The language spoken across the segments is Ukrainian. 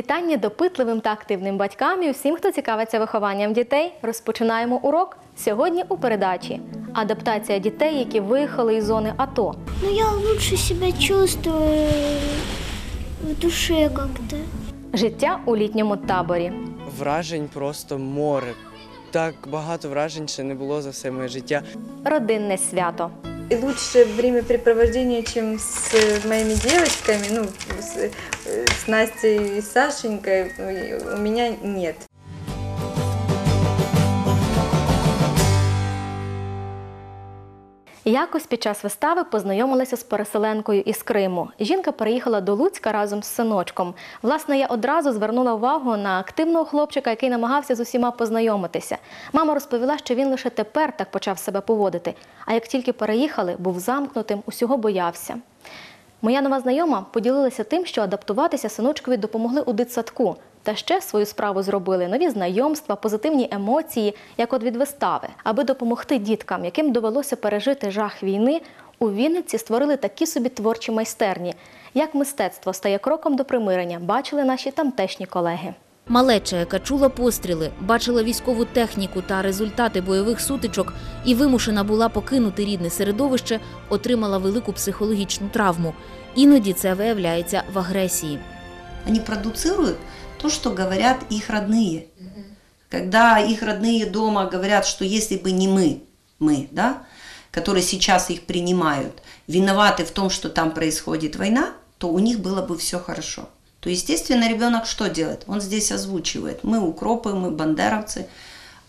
Вітання допитливим та активним батькам і всім, хто цікавиться вихованням дітей. Розпочинаємо урок сьогодні у передачі. Адаптація дітей, які виїхали із зони АТО. Ну, я лучше себя чувствую в душе как-то. Життя у літньому таборі. Вражень просто море. Так багато вражень ще не було за все моє життя. Родинне свято. И лучше времяпрепровождение, чем с моими девочками, ну, с, э, с Настей и Сашенькой, ну, у меня нет. Якось під час вистави познайомилася з переселенкою із Криму. Жінка переїхала до Луцька разом з синочком. Власне, я одразу звернула увагу на активного хлопчика, який намагався з усіма познайомитися. Мама розповіла, що він лише тепер так почав себе поводити. А як тільки переїхали, був замкнутим, усього боявся. Моя нова знайома поділилася тим, що адаптуватися синочкові допомогли у дитсадку. Та ще свою справу зробили нові знайомства, позитивні емоції, як от від вистави. Аби допомогти діткам, яким довелося пережити жах війни, у Вінниці створили такі собі творчі майстерні. Як мистецтво стає кроком до примирення, бачили наші тамтешні колеги. Малеча, яка чула постріли, бачила військову техніку та результати бойових сутичок і вимушена була покинути рідне середовище, отримала велику психологічну травму. Іноді це виявляється в агресії. Они продуцируют то, что говорят их родные. Когда их родные дома говорят, что если бы не мы, мы, да, которые сейчас их принимают, виноваты в том, что там происходит война, то у них было бы все хорошо. То, естественно, ребенок что делает? Он здесь озвучивает. Мы укропы, мы бандеровцы.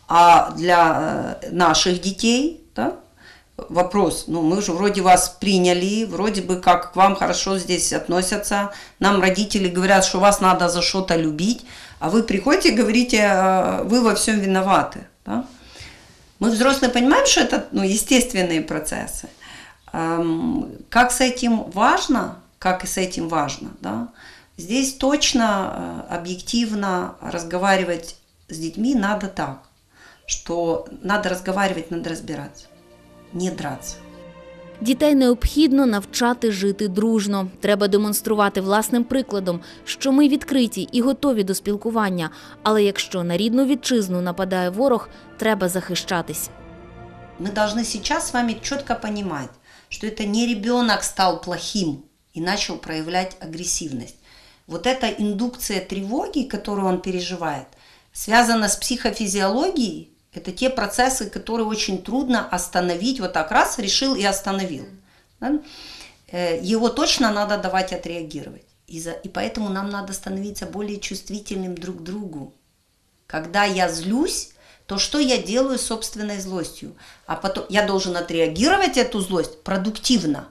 А для э, наших детей, да, вопрос, ну мы же вроде вас приняли, вроде бы как к вам хорошо здесь относятся, нам родители говорят, что вас надо за что-то любить, а вы приходите и говорите, э, вы во всем виноваты. Да? Мы взрослые понимаем, что это ну, естественные процессы. Эм, Как с этим важно, как и с этим важно, да? здесь точно, э, объективно разговаривать с детьми надо так, что надо разговаривать, надо разбираться, не драться. Дітей необхідно навчати жити дружно. Треба демонструвати власним прикладом, що ми відкриті і готові до спілкування. Але якщо на рідну вітчизну нападає ворог, треба захищатись. Мы должны сейчас с вами четко понимать, что это не ребенок стал плохим и начал проявлять агрессивность. Вот эта индукция тревоги, которую он переживает, связана с психофизиологией. Это те процессы, которые очень трудно остановить. Вот так раз решил и остановил. да? Э, Его точно надо давать отреагировать. И, за- и поэтому нам надо становиться более чувствительным друг к другу. Когда я злюсь, то что я делаю собственной злостью? А потом я должен отреагировать эту злость продуктивно.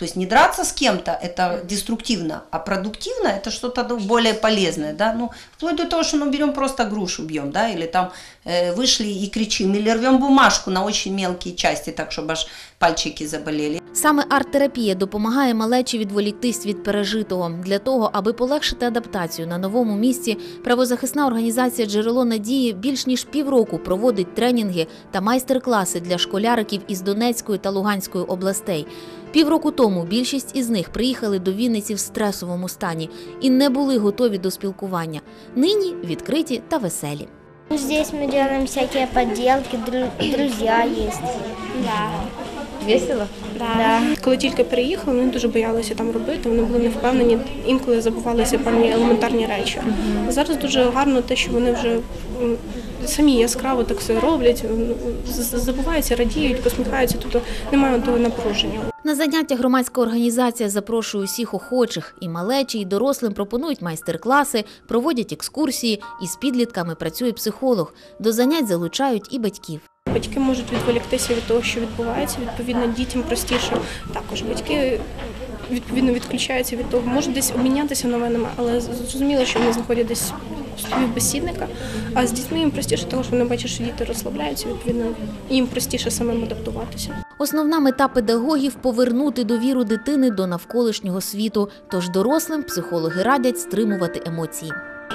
То есть не драться с кем-то, это деструктивно, а продуктивно это что-то ну, более полезное, да, ну, вплоть до того, что мы берем просто грушу бьем, да, или там э, вышли и кричим, или рвем бумажку на очень мелкие части, так, чтобы аж пальчики заболели. Саме арт-терапія допомагає малечі відволіктись від пережитого. Для того, аби полегшити адаптацію на новому місці, правозахисна організація Джерело надії більш ніж півроку проводить тренінги та майстер-класи для школяриків із Донецької та Луганської областей. Півроку тому більшість із них приїхали до Вінниці в стресовому стані і не були готові до спілкування. Нині відкриті та веселі. Здесь мы делаем всякие подделки, дру- друзья есть. Да. Весело? Да. Коли тільки переїхали, вони дуже боялися там робити, вони були невпевнені, інколи забувалися певні елементарні речі. Зараз дуже гарно те, що вони вже самі яскраво так все роблять, забуваються, радіють, посміхаються, тобто немає того напруження. На заняття громадська організація запрошує усіх охочих і малечі, і дорослим пропонують майстер-класи, проводять екскурсії, і з підлітками працює психолог. До занять залучають і батьків. Батьки можуть відволіктися від того, що відбувається. Відповідно, дітям простіше. Також батьки відповідно відключаються від того, можуть десь обмінятися новинами, але зрозуміло, що вони знаходять десь співбесідника. А з дітьми їм простіше, тому що вони бачать, що діти розслабляються. Відповідно, їм простіше самим адаптуватися. Основна мета педагогів повернути довіру дитини до навколишнього світу. Тож дорослим психологи радять стримувати емоції.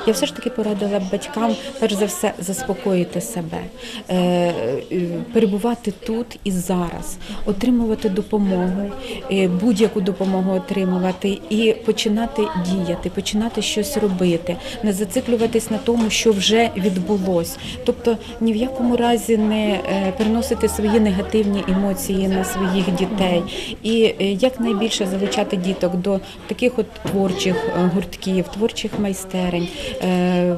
Я все ж таки порадила батькам, перш за все, заспокоїти себе, е, е, перебувати тут і зараз, отримувати допомогу, е, будь-яку допомогу отримувати і починати діяти, починати щось робити, не зациклюватись на тому, що вже відбулось. Тобто ні в якому разі не переносити свої негативні емоції на своїх дітей і якнайбільше залучати діток до таких от творчих гуртків, творчих майстерень,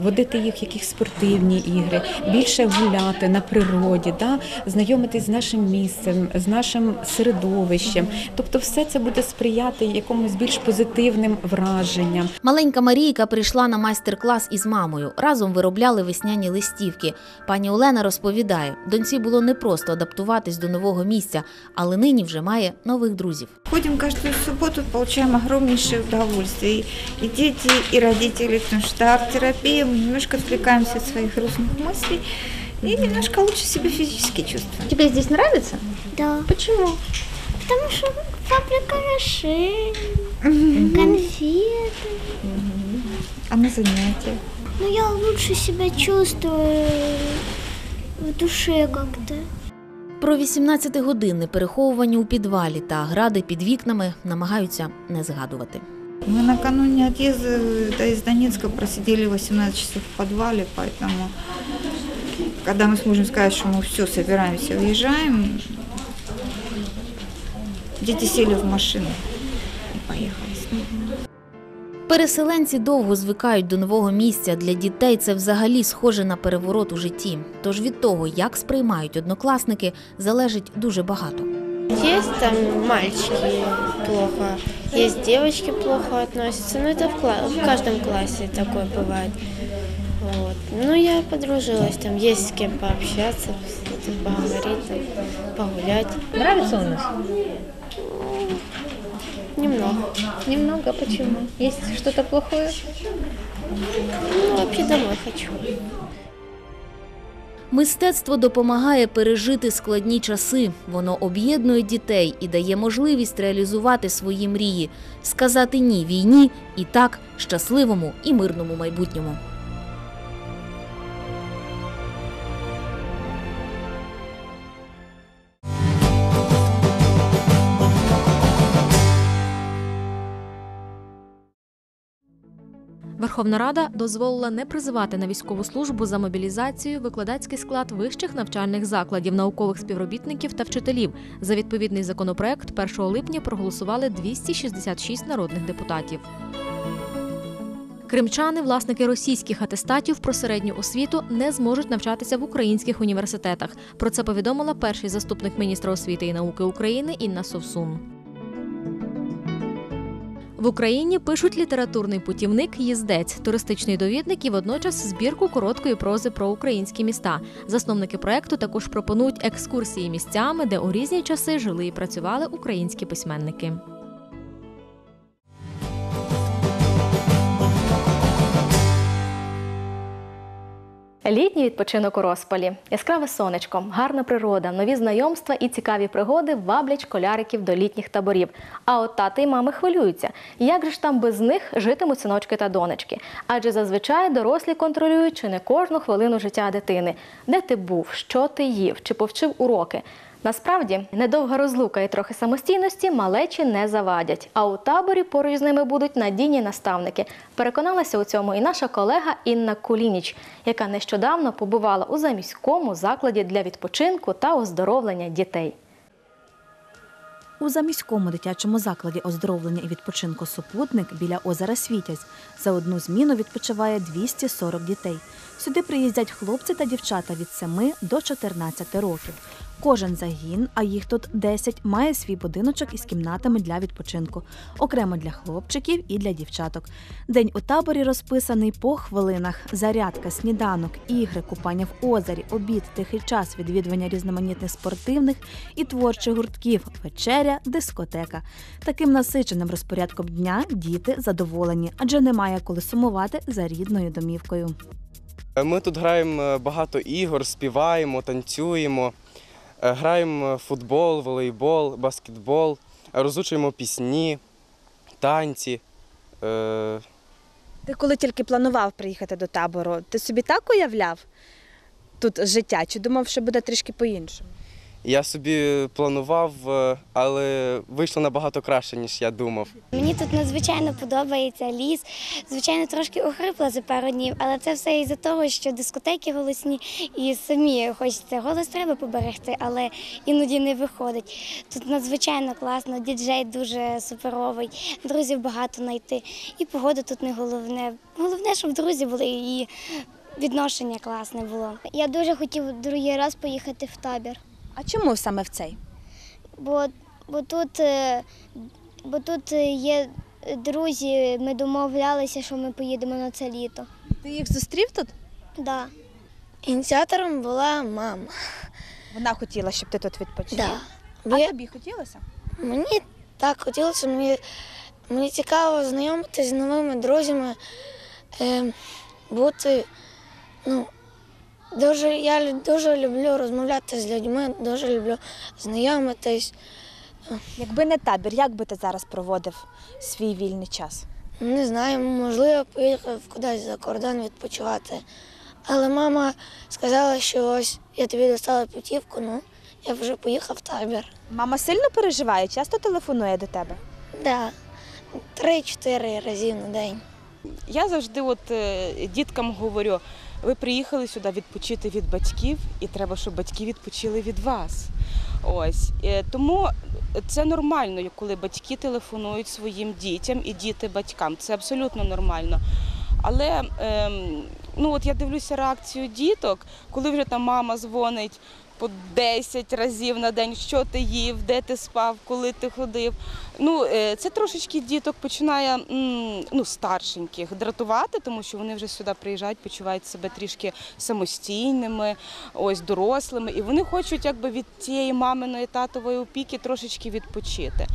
водити їх в якісь спортивні ігри, більше гуляти на природі, да? знайомитись з нашим місцем, з нашим середовищем. Тобто, все це буде сприяти якомусь більш позитивним враженням. Маленька Марійка прийшла на майстер-клас із мамою. Разом виробляли весняні листівки. Пані Олена розповідає, доньці було непросто адаптуватись до нового місця, але нині вже має нових друзів. Ходим каждую субботу, получаем огромнейшее удовольствие. И, и дети, и родители, потому что арт-терапия, мы немножко отвлекаемся от своих грустных мыслей и немножко лучше себя физически чувствуем. Тебе здесь нравится? Да. Почему? Потому что фабрика машин, конфеты. А на занятиях? Ну, я лучше себя чувствую в душе как-то. Про 18-годинне переховування у підвалі та гради під вікнами намагаються не згадувати. Мы накануне отъезда да, из Донецка просидели 18 часов в подвале, поэтому когда мы сможем сказать, что мы все собираемся, уезжаем, дети сели в машину и поехали с ними. Переселенці довго звикають до нового місця. Для дітей це взагалі схоже на переворот у житті. Тож від того, як сприймають однокласники, залежить дуже багато. Есть там мальчики плохо, есть девочки плохо относятся, но это в, кла- в каждом классе такое бывает. Вот. Ну, я подружилась, там есть с кем пообщаться, поговорить, там, погулять. Нравится у нас? Немного. Немного. Почему? Есть что-то плохое? Ну, вообще домой хочу. Мистецтво допомагає пережити складні часи. Воно об'єднує дітей і дає можливість реалізувати свої мрії, сказати ні війні і так щасливому і мирному майбутньому. Верховна Рада дозволила не призивати на військову службу за мобілізацією викладацький склад вищих навчальних закладів, наукових співробітників та вчителів. За відповідний законопроект 1 липня проголосували 266 народних депутатів. Кримчани, власники російських атестатів про середню освіту, не зможуть навчатися в українських університетах. Про це повідомила перший заступник міністра освіти і науки України Інна Совсун. В Україні пишуть літературний путівник Їздець, туристичний довідник і водночас збірку короткої прози про українські міста. Засновники проекту також пропонують екскурсії місцями, де у різні часи жили і працювали українські письменники. Літній відпочинок у розпалі, яскраве сонечко, гарна природа, нові знайомства і цікаві пригоди ваблять школяриків до літніх таборів. А от тати й мами хвилюються. Як же ж там без них житимуть синочки та донечки? Адже зазвичай дорослі контролюють чи не кожну хвилину життя дитини. Де ти був, що ти їв, чи повчив уроки. Насправді, недовга розлука і трохи самостійності малечі не завадять. А у таборі поруч з ними будуть надійні наставники. Переконалася у цьому і наша колега Інна Кулініч, яка нещодавно побувала у заміському закладі для відпочинку та оздоровлення дітей. У заміському дитячому закладі оздоровлення і відпочинку супутник біля озера Світязь за одну зміну відпочиває 240 дітей. Сюди приїздять хлопці та дівчата від 7 до 14 років. Кожен загін, а їх тут 10, має свій будиночок із кімнатами для відпочинку, окремо для хлопчиків і для дівчаток. День у таборі розписаний по хвилинах: зарядка, сніданок, ігри, купання в озері, обід, тихий час, відвідування різноманітних спортивних і творчих гуртків, вечеря, дискотека. Таким насиченим розпорядком дня діти задоволені, адже немає коли сумувати за рідною домівкою. Ми тут граємо е, багато ігор, співаємо, танцюємо, граємо футбол, волейбол, баскетбол, розучуємо пісні, танці. Е, Ти коли тільки планував приїхати до табору, ти собі так уявляв тут життя? Чи думав, що буде трішки по-іншому? Я собі планував, е, але вийшло набагато краще, ніж я думав. Мені тут надзвичайно подобається ліс. Звичайно, трошки охрипла за пару днів, але це все із-за того, що дискотеки голосні і самі хочеться. Голос треба поберегти, але іноді не виходить. Тут надзвичайно класно, діджей дуже суперовий, друзів багато знайти. І погода тут не головне. Головне, щоб друзі були і відношення класне було. Я дуже хотів другий раз поїхати в табір. А чому саме в цей? Бо, бо тут, е, бо тут є друзі, ми домовлялися, що ми поїдемо на це літо. Ти їх зустрів тут? Да. Ініціатором була мама. Вона хотіла, щоб ти тут відпочив. Да. Бо А я- тобі хотілося? Мені так хотілося, мені, мені цікаво знайомитися з новими друзями, е, бути. Ну, дуже, я дуже люблю розмовляти з людьми, дуже люблю знайомитись. Якби не табір, як би ти зараз проводив свій вільний час? Не знаю, можливо, поїхав кудись за кордон відпочивати. Але мама сказала, що ось я тобі достала путівку, ну я вже поїхав в табір. Мама сильно переживає, часто телефонує до тебе. Да. Три-чотири рази на день. Я завжди от е, діткам говорю: ви приїхали сюди відпочити від батьків, і треба, щоб батьки відпочили від вас. Ось Е, тому це нормально, коли батьки телефонують своїм дітям і діти батькам. Це абсолютно нормально. Але ем, ну от я дивлюся реакцію діток, коли вже там мама дзвонить по 10 разів на день, що ти їв, де ти спав, коли ти ходив. Ну, е, це трошечки діток починає ну, старшеньких дратувати, тому що вони вже сюди приїжджають, почувають себе трішки самостійними, ось дорослими, і вони хочуть якби від тієї маминої татової опіки трошечки відпочити.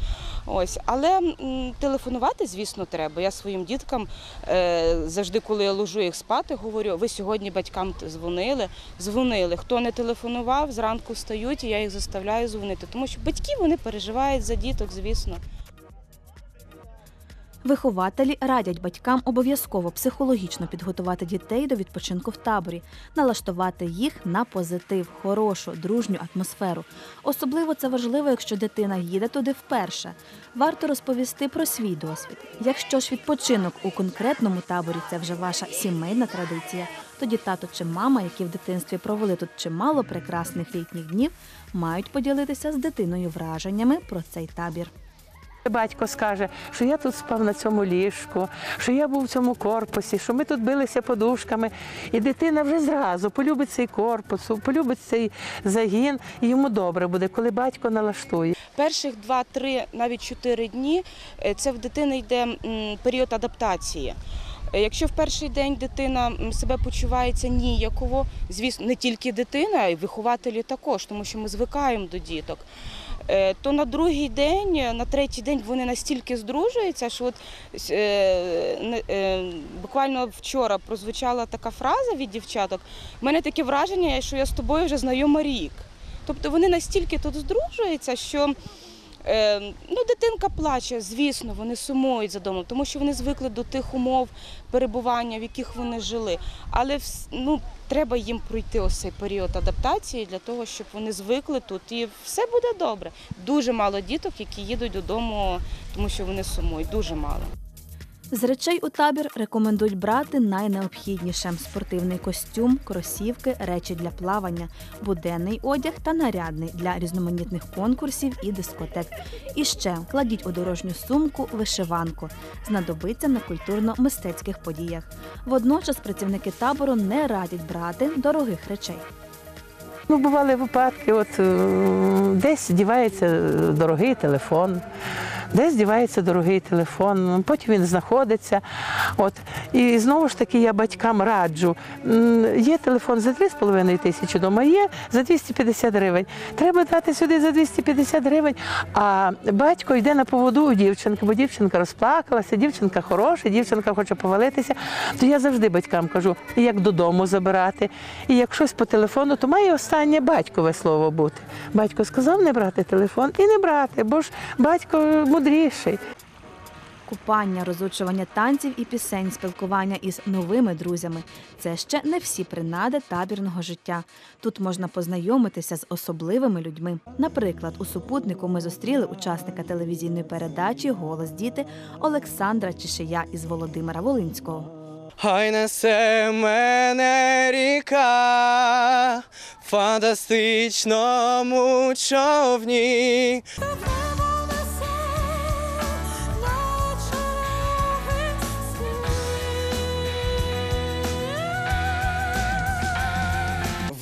Ось, але м, телефонувати, звісно, треба. Я своїм діткам е, завжди, коли я ложу їх спати, говорю: ви сьогодні батькам дзвонили, дзвонили. Хто не телефонував, зранку встають, і я їх заставляю дзвонити. Тому що батьки вони переживають за діток, звісно. Вихователі радять батькам обов'язково психологічно підготувати дітей до відпочинку в таборі, налаштувати їх на позитив, хорошу, дружню атмосферу. Особливо це важливо, якщо дитина їде туди вперше. Варто розповісти про свій досвід. Якщо ж відпочинок у конкретному таборі це вже ваша сімейна традиція, тоді тато чи мама, які в дитинстві провели тут чимало прекрасних літніх днів, мають поділитися з дитиною враженнями про цей табір. Батько скаже, що я тут спав на цьому ліжку, що я був в цьому корпусі, що ми тут билися подушками. І дитина вже зразу полюбить цей корпус, полюбить цей загін, і йому добре буде, коли батько налаштує. Перших 2-3, навіть 4 дні е, це в дитини йде період адаптації. Е, Якщо в перший день дитина себе почувається ніяково, звісно, не тільки дитина, а й вихователі також, тому що ми звикаємо до діток. Е, То на другий день, е, на третій день вони настільки здружуються, що от е, е, буквально вчора прозвучала така фраза від дівчаток. У мене таке враження, що я з тобою вже знайома рік. Тобто вони настільки тут здружуються, що ну, дитинка плаче, звісно, вони сумують за домом, тому що вони звикли до тих умов перебування, в яких вони жили. Але ну, треба їм пройти ось цей період адаптації для того, щоб вони звикли тут і все буде добре. Дуже мало діток, які їдуть додому, тому що вони сумують. Дуже мало. З речей у табір рекомендують брати найнеобхідніше: спортивний костюм, кросівки, речі для плавання, буденний одяг та нарядний для різноманітних конкурсів і дискотек. І ще кладіть у дорожню сумку вишиванку. Знадобиться на культурно-мистецьких подіях. Водночас працівники табору не радять брати дорогих речей. Ну, бували випадки, от е, десь дівається дорогий телефон, десь дівається дорогий телефон, потім він знаходиться. От. І знову ж таки я батькам раджу. Є телефон за 3,5 тисячі вдома, є за 250 гривень. Треба дати сюди за 250 гривень, а батько йде на поводу у дівчинки, бо дівчинка розплакалася, дівчинка хороша, дівчинка хоче повалитися. То я завжди батькам кажу, як додому забирати. І як щось по телефону, то має останнє батькове слово бути. Батько сказав не брати телефон і не брати, бо ж батько мудріший. купання, розучування танців і пісень, спілкування із новими друзями це ще не всі принади табірного життя. Тут можна познайомитися з особливими людьми. Наприклад, у супутнику ми зустріли учасника телевізійної передачі Голос діти Олександра Чишия із Володимира Волинського. Хай несе мене ріка в фантастичному човні.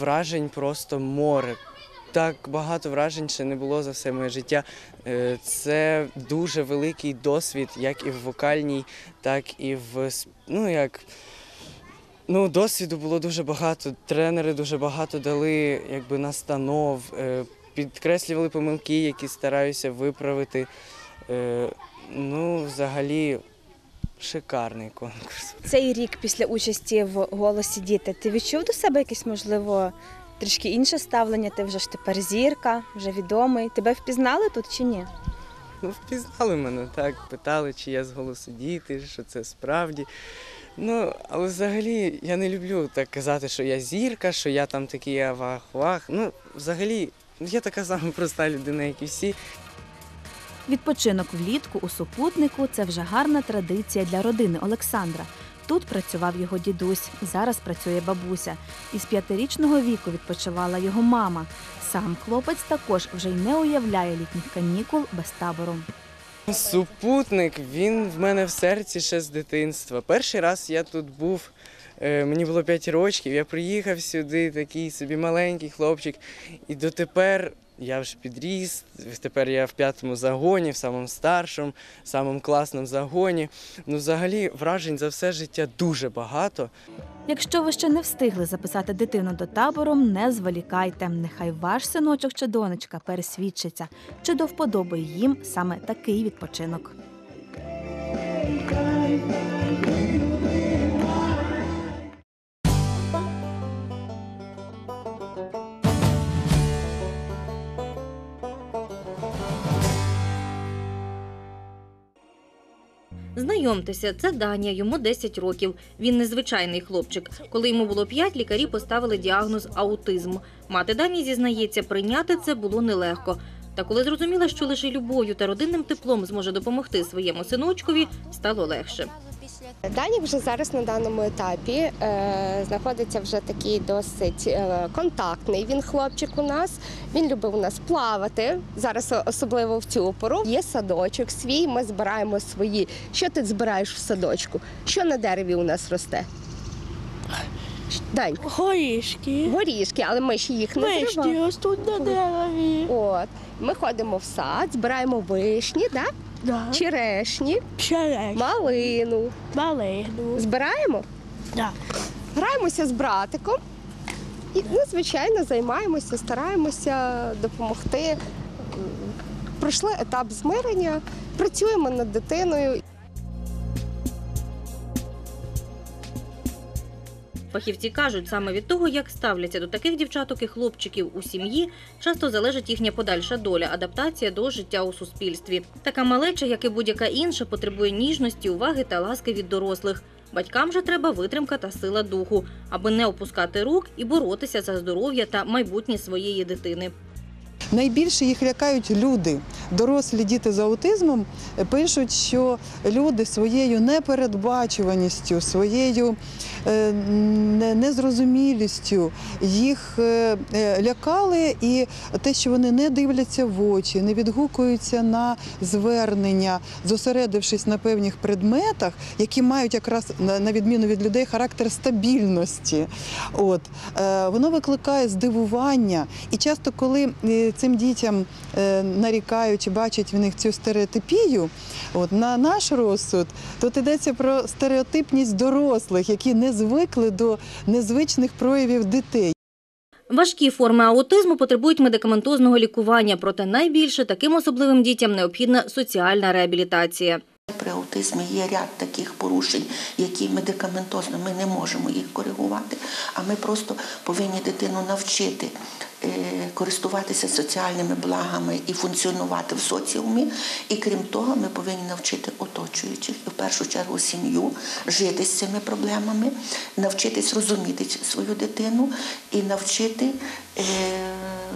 Вражень просто море. Так багато вражень ще не було за все моє життя. Е, Це дуже великий досвід, як і в вокальній, так і в ну як. Ну, досвіду було дуже багато. Тренери дуже багато дали якби, настанов, е, підкреслювали помилки, які стараюся виправити. Е, Ну, взагалі, шикарний конкурс. Цей рік після участі в голосі діти, ти відчув до себе якесь, можливо, трішки інше ставлення? Ти вже ж тепер зірка, вже відомий. Тебе впізнали тут чи ні? Ну, впізнали мене, так, питали, чи я з голосу діти, що це справді. Ну, але взагалі я не люблю так казати, що я зірка, що я там такий авах-вах. Ну, взагалі, я така сама проста людина, як і всі. Відпочинок влітку у супутнику це вже гарна традиція для родини Олександра. Тут працював його дідусь, зараз працює бабуся. Із п'ятирічного віку відпочивала його мама. Сам хлопець також вже й не уявляє літніх канікул без табору. Супутник, він в мене в серці ще з дитинства. Перший раз я тут був, е, мені було 5 років, я приїхав сюди, такий собі маленький хлопчик. І дотепер я вже підріс, тепер я в п'ятому загоні, в самому старшому, в самому класному загоні. Ну, взагалі, вражень за все життя дуже багато. Якщо ви ще не встигли записати дитину до табору, не зволікайте. Нехай ваш синочок чи донечка пересвідчиться, чи до вподоби їм саме такий відпочинок. Знайомтеся, це Даня, йому 10 років. Він незвичайний хлопчик. Коли йому було 5, лікарі поставили діагноз аутизм. Мати Дані зізнається, прийняти це було нелегко. Та коли зрозуміла, що лише любов'ю та родинним теплом зможе допомогти своєму синочкові, стало легше. Данік вже зараз на даному етапі е, знаходиться вже такий досить е, контактний. Він хлопчик у нас. Він любив у нас плавати. Зараз особливо в цю пору. Є садочок свій. Ми збираємо свої. Що ти збираєш в садочку? Що на дереві у нас росте? Дань. Горішки. Горішки, але ми ще їх не Вишні зриваємо. ростуть на дереві. От. Ми ходимо в сад, збираємо вишні, да? Да. черешні, Черешні. малину. Малину. Збираємо? Да. Граємося з братиком і, ну, звичайно, займаємося, стараємося допомогти. Пройшли етап змирення, працюємо над дитиною. Фахівці кажуть, саме від того, як ставляться до таких дівчаток і хлопчиків у сім'ї, часто залежить їхня подальша доля, адаптація до життя у суспільстві. Така малеча, як і будь-яка інша, потребує ніжності, уваги та ласки від дорослих. Батькам же треба витримка та сила духу, аби не опускати рук і боротися за здоров'я та майбутнє своєї дитини. Найбільше їх лякають люди. Дорослі діти з аутизмом пишуть, що люди своєю непередбачуваністю, своєю е, незрозумілістю їх е, е, лякали, і те, що вони не дивляться в очі, не відгукуються на звернення, зосередившись на певних предметах, які мають якраз на відміну від людей характер стабільності. От е, воно викликає здивування. І часто, коли е, цим дітям е, нарікають, бачать в них цю стереотипію, от на наш розсуд, тут йдеться про стереотипність дорослих, які не звикли до незвичних проявів дітей. Важкі форми аутизму потребують медикаментозного лікування, проте найбільше таким особливим дітям необхідна соціальна реабілітація. При аутизмі є ряд таких порушень, які медикаментозно ми не можемо їх коригувати, а ми просто повинні дитину навчити е, користуватися соціальними благами і функціонувати в соціумі. І крім того, ми повинні навчити оточуючих, і в першу чергу сім'ю, жити з цими проблемами, навчитись розуміти свою дитину і навчити е,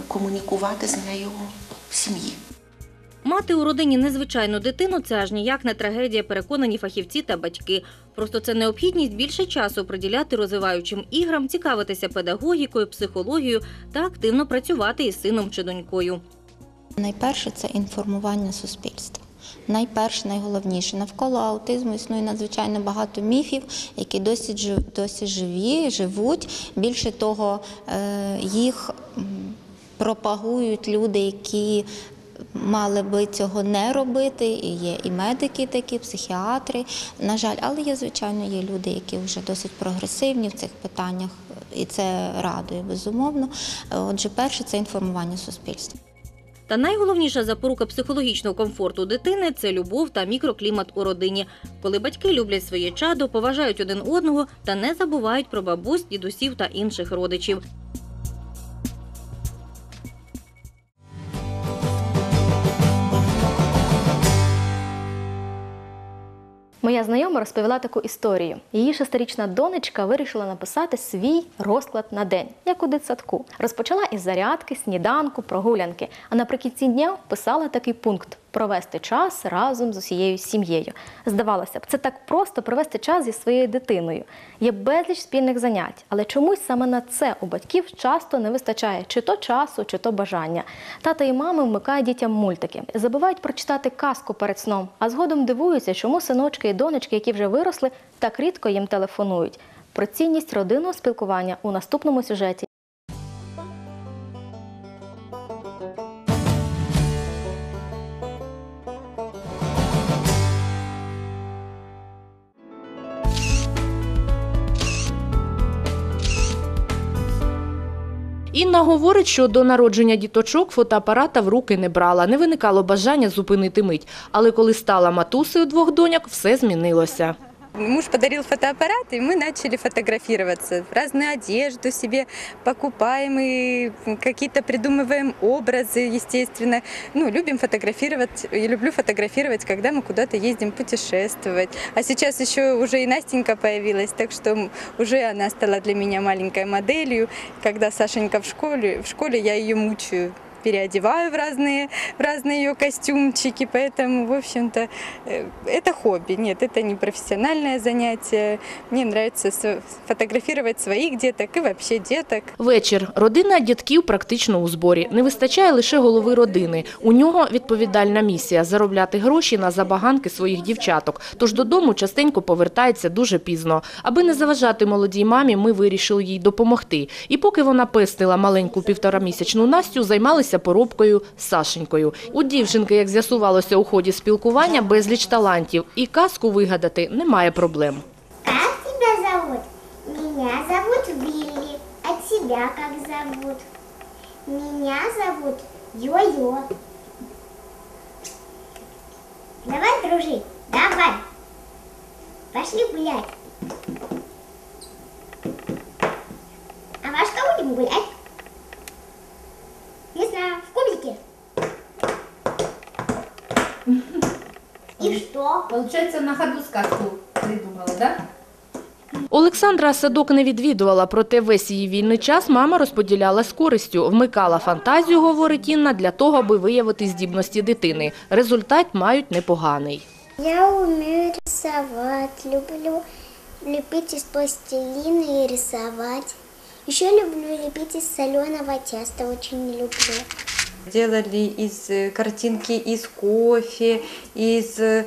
комунікувати з нею в сім'ї. Мати у родині незвичайну дитину це аж ніяк не трагедія, переконані фахівці та батьки. Просто це необхідність більше часу приділяти розвиваючим іграм, цікавитися педагогікою, психологією та активно працювати із сином чи донькою. Найперше це інформування суспільства. Найперше, найголовніше, навколо аутизму існує надзвичайно багато міфів, які досі досі живі, живуть. Більше того, е, їх пропагують люди, які мали би цього не робити. І є і медики такі, психіатри, на жаль, але є, звичайно, є люди, які вже досить прогресивні в цих питаннях, і це радує безумовно. Отже, перше це інформування суспільства. Та найголовніша запорука психологічного комфорту дитини це любов та мікроклімат у родині, коли батьки люблять своє чадо, поважають один одного та не забувають про бабусь, дідусів та інших родичів. Моя знайома розповіла таку історію. Її шестирічна донечка вирішила написати свій розклад на день, як у дитсадку. Розпочала із зарядки, сніданку, прогулянки. А наприкінці дня писала такий пункт провести час разом з усією сім'єю. Здавалося б, це так просто провести час зі своєю дитиною. Є безліч спільних занять, але чомусь саме на це у батьків часто не вистачає чи то часу, чи то бажання. Тата і мами вмикають дітям мультики, забувають прочитати казку перед сном, а згодом дивуються, чому синочки і донечки, які вже виросли, так рідко їм телефонують. Про цінність родинного спілкування у наступному сюжеті. Інна говорить, що до народження діточок фотоапарата в руки не брала, не виникало бажання зупинити мить. Але коли стала матусею двох доньок, все змінилося. Муж подарил фотоаппарат, и мы начали фотографироваться. Разную одежду себе покупаем и какие-то придумываем образы, естественно. Ну, любим фотографировать, и люблю фотографировать, когда мы куда-то ездим путешествовать. А сейчас еще уже и Настенька появилась, так что уже она стала для меня маленькой моделью. Когда Сашенька в школе, в школе я ее мучаю переодеваю в разные, в разные ее костюмчики, поэтому, в общем-то, э, это хобби. Нет, это не профессиональное занятие. Мне нравится с- фотографировать своих деток и вообще деток. Вечір. Родина дядьків практично у зборі. Не вистачає лише голови родини. У нього відповідальна місія – заробляти гроші на забаганки своїх дівчаток. Тож додому частенько повертається дуже пізно. Аби не заважати молодій мамі, ми вирішили їй допомогти. І поки вона пестила маленьку півторамісячну Настю, займалися поробкою з Сашенькою. У дівчинки, як з'ясувалося у ході спілкування, безліч талантів. І казку вигадати немає проблем. Как тебя зовут? Меня зовут Вилли. А тебя как зовут? Меня зовут Йо-Йо. Давай дружить, давай. Пошли гулять. А во что будем гулять? Не знаю, в кубике. И на ходу сказку придумала, да? Олександра садок не відвідувала, проте весь її вільний час мама розподіляла з користю. Вмикала фантазію, говорить Інна, для того, аби виявити здібності дитини. Результат мають непоганий. Я умею рисовать, люблю лепить из пластилина и рисовать. Еще люблю лепить из соленого теста, очень люблю. Делали из э, картинки из кофе, из, э,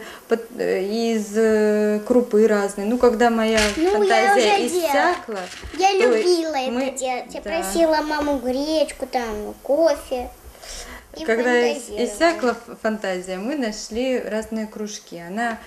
э, из крупы разные. Ну, когда моя Ну, я фантазия уже иссякла, Я любила мы- это делать. Я да. просила маму гречку, там, кофе. И Когда иссякла фантазия, мы нашли разные кружки. Она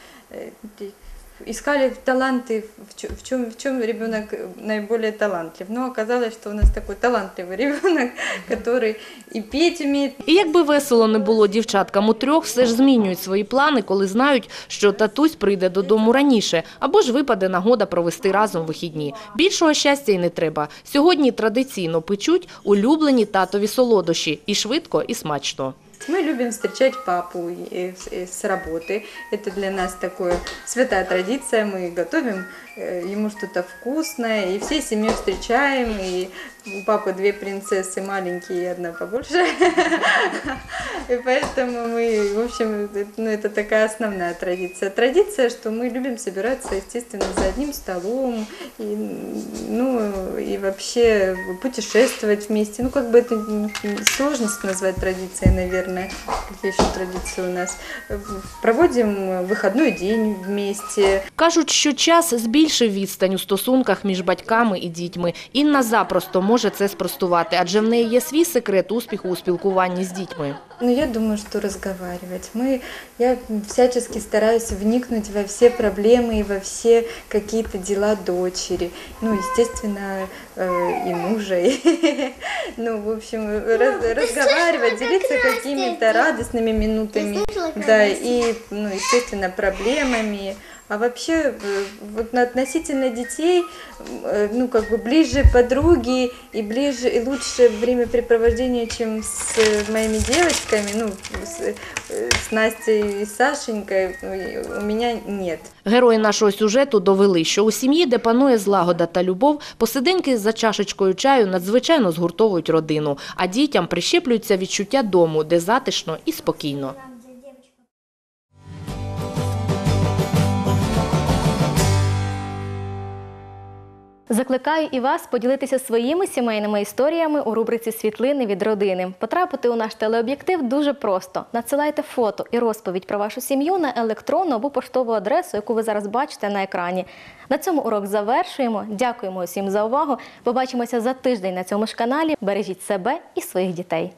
искали таланты, в чё- в чем, в чем ребенок наиболее талантлив. Но оказалось, что у нас такой талантливый ребенок, который и петь умеет, І якби весело не було дівчаткам у трьох, все ж змінюють свої плани, коли знають, що татусь прийде додому раніше, або ж випаде нагода провести разом вихідні. Більшого щастя й не треба. Сьогодні традиційно печуть улюблені татові солодощі і швидко, і смачно. Мы любим встречать папу с- с работы. Это для нас такое святая традиция. Мы готовим э, ему что-то вкусное и всей семьей встречаем. И у папы две принцессы маленькие и одна побольше. И поэтому мы, в общем, это- ну, это такая основная традиция. Традиция, что мы любим собираться, естественно, за одним столом. И, ну, и вообще путешествовать вместе. Ну, как бы это м, сложно назвать традицией, наверное. Какие еще традиции у нас? Проводим выходной день вместе. Кажуть, що час збільшив відстань у стосунках між батьками і дітьми. Інна запросто може це спростувати, адже в неї є свій секрет успіху у спілкуванні з дітьми. Ну, я думаю, что разговаривать. Мы, я всячески стараюсь вникнуть во все проблемы и во все какие-то дела дочери. Ну, естественно, э, и мужа. и- Ну, в общем, раз- разговаривать, делиться какими-то радостными минутами. Да, и, ну, естественно, проблемами. А вообще, э, вот на- относительно детей, э, ну, как бы ближе подруги и ближе и лучше времяпрепровождение, чем с э, моими девочками, ну, с, э, с Настей и Сашенькой, ну, и у меня нет. Герої нашого сюжету довели, що у сім'ї, де панує злагода та любов, посиденьки за чашечкою чаю надзвичайно згуртовують родину, а дітям прищеплюється відчуття дому, де затишно і спокійно. Закликаю і вас поділитися своїми сімейними історіями у рубриці Світлини від родини. Потрапити у наш телеоб'єктив дуже просто. Надсилайте фото і розповідь про вашу сім'ю на електронну або поштову адресу, яку ви зараз бачите на екрані. На цьому урок завершуємо. Дякуємо усім за увагу. Побачимося за тиждень на цьому ж каналі. Бережіть себе і своїх дітей.